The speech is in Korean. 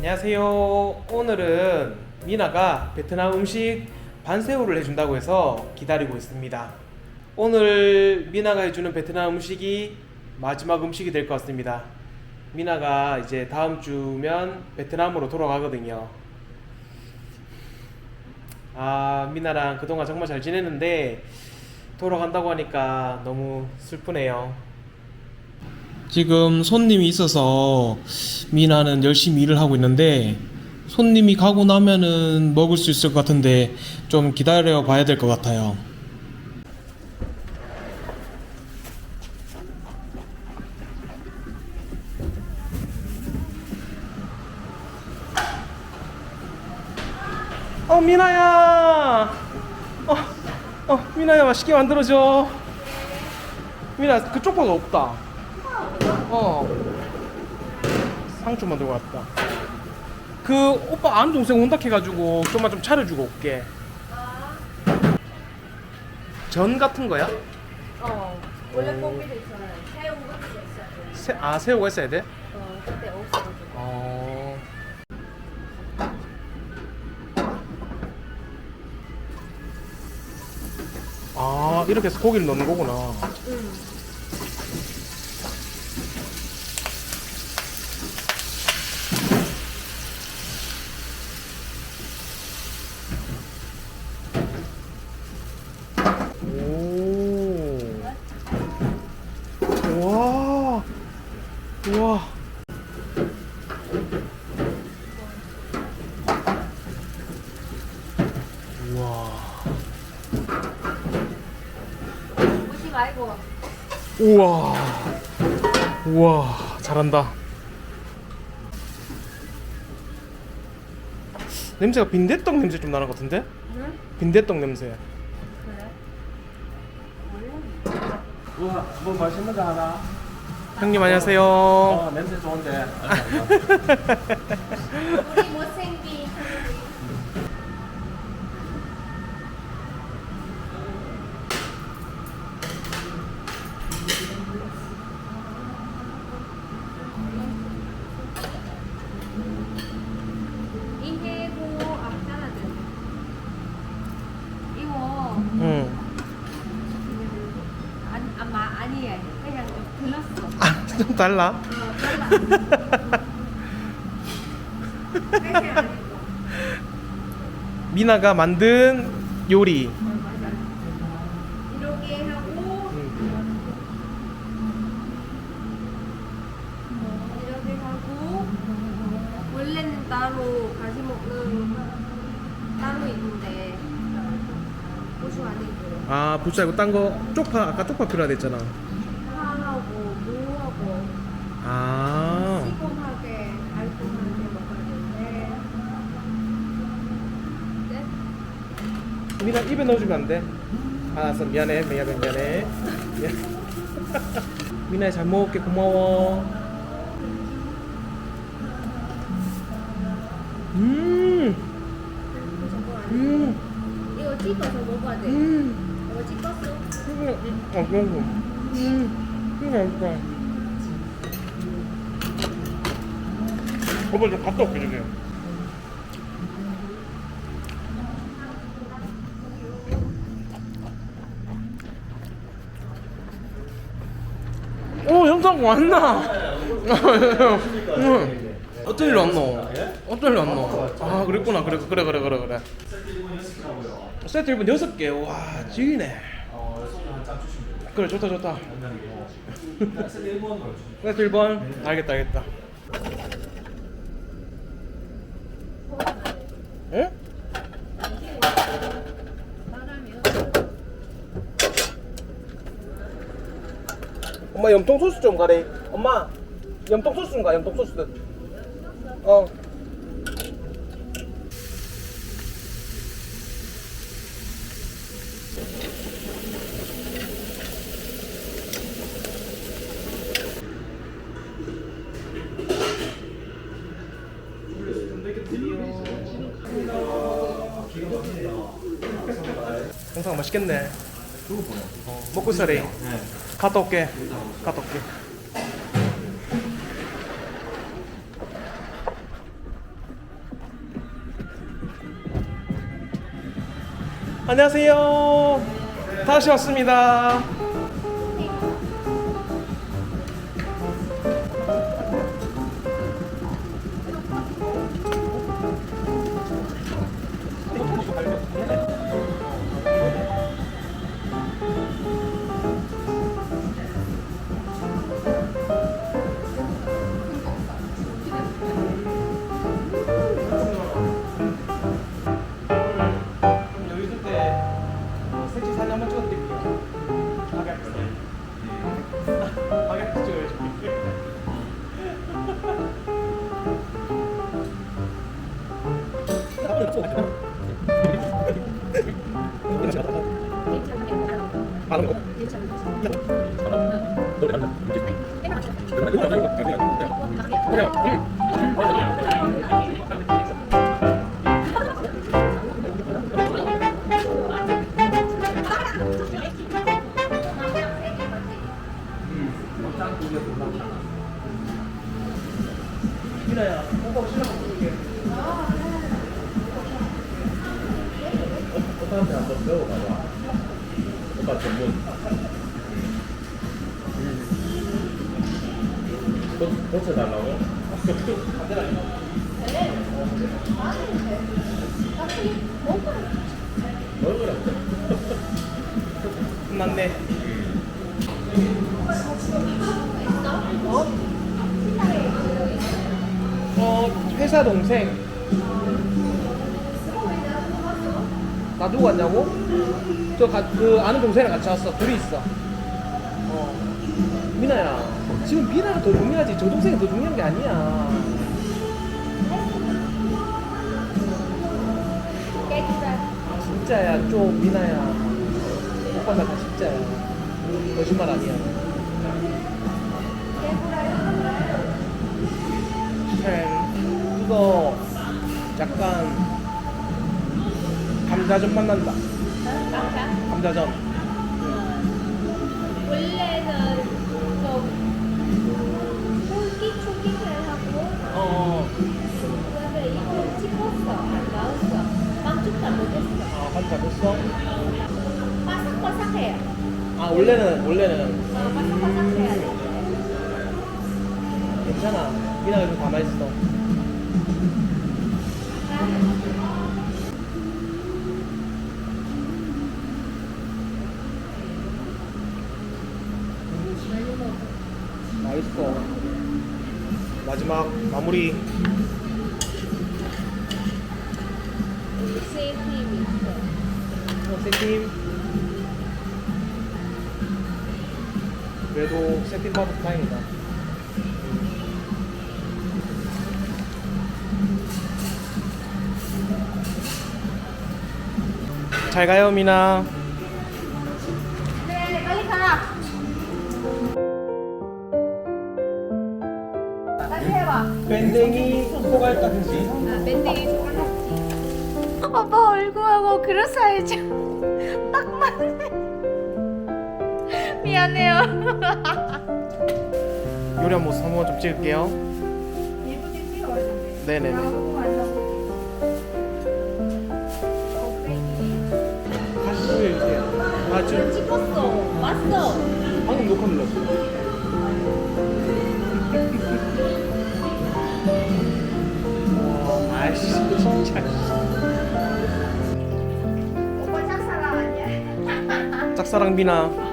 안녕하세요. 오늘은 미나가 베트남 음식 반새우를 해준다고 해서 기다리고 있습니다. 오늘 미나가 해주는 베트남 음식이 마지막 음식이 될 것 같습니다. 미나가 이제 다음 주면 베트남으로 돌아가거든요. 아, 미나랑 그동안 정말 잘 지냈는데 돌아간다고 하니까 너무 슬프네요. 지금 손님이 있어서 미나는 열심히 일을 하고 있는데 손님이 가고 나면은 먹을 수 있을 것 같은데 좀 기다려 봐야 될 것 같아요. 어 미나야, 어, 어 미나야 맛있게 만들어줘. 미나 그쪽 보다 없다. 어. 상추 만들고 왔다. 그 오빠 아는 동생 온다 해가지고 좀만 좀 차려주고 올게. 전 같은 거야? 어 원래 고기도 있잖아요. 새우 같은 거 있어요. 새, 아 새우가 있어야 돼? 어 그때 없어가지고. 어. 아 이렇게 해서 고기를 넣는 거구나. 응. 오. 와. 와. 말고 우와. 우와. 잘한다. 냄새가 빈대떡 냄새 좀 나는 것 같은데? 응? 빈대떡 냄새. 그래? 뭐 맛있는 거 하나? 형님 안녕하세요. 어, 냄새 좋은데. 우리 못생기 이게 뭐 앞잖아 이거 응. 안, 아마 아니야 그냥 좀 들렀어 아, 좀 달라. 미나가 만든 요리. 이렇게 하고 이렇게 하고 원래는 따로 같이 먹는 따로 있는데 고수 아니고 아, 부추 아니고 딴거 쪽파 아까 쪽파 필요하다 했잖아. 아. 시큼하게 달콤하게 네? 미나 입에 넣어주면 안 돼? 알았어 미안해 미안해 미안해 미안. 미나야 잘 먹을게 고마워 음, 음, 이거 찍어서 먹어야 돼 음, 이거 찍었어? 음, 음, 어, 그런 거. 음, 음, 맛있다. 좀 갔다 올게 저기. 오 영상 왔나? 응. 어떤 일로 왔노? 어떤 일로 왔노? 아 그랬구나 그래 그래 그래 그래 그래. 세트 1분 6개 와 지기네. 그래 좋다 좋다. 세트 1번 알겠다 알겠다. 응? 엄마 염통 소스 좀 가래. 엄마 염통 소스 좀 가. 염통 소스. 어. 맛있겠네. 그거 뭐야? 어, 먹고 있어래. 네. 갔다 올게. 갔다 올게. 안녕하세요. 다시 왔습니다. 미나 오빠한테 한번 배워봐봐. 오빠 전문. 고- 고쳐달라고? 먹으라. 끝났네. 어, 회사 동생. 나 누구 왔냐고? 저 가, 그 아는 동생이랑 같이 왔어. 둘이 있어. 어. 미나야, 지금 미나가 더 중요하지. 저 동생이 더 중요한 게 아니야. 진짜야, 좀 미나야. 오빠 나다 진짜야. 거짓말 아니야. 햄, 이거 약간 감자전 맛난다. 감자전. 원래는 좀 쫄깃쫄깃을 하고 어, 그다음에 이거 찍었어 안 나왔어 빵죽 다 못했어 아, 감자 됐어? 바삭바삭해요 아, 원래는, 원래는 어, 바삭바삭해야 돼 괜찮아. 미나가 좀 가만있어. 맛있어. 마지막 마무리. 어, 세팀. 그래도 세팀 받아서 다행이다. 잘 가요, 미나. 밴댕이. 아 밴딩이 오빠 얼굴하고 그릇 사이즈 딱 맞네 미안해요 요리 한 모습 한번 좀 찍을게요. 예쁘게 찍어야 돼 네네네. 나오고 다시 보여주세요. 아, 지금 찍었어 왔어 방금 녹화 눌렀어. 오빠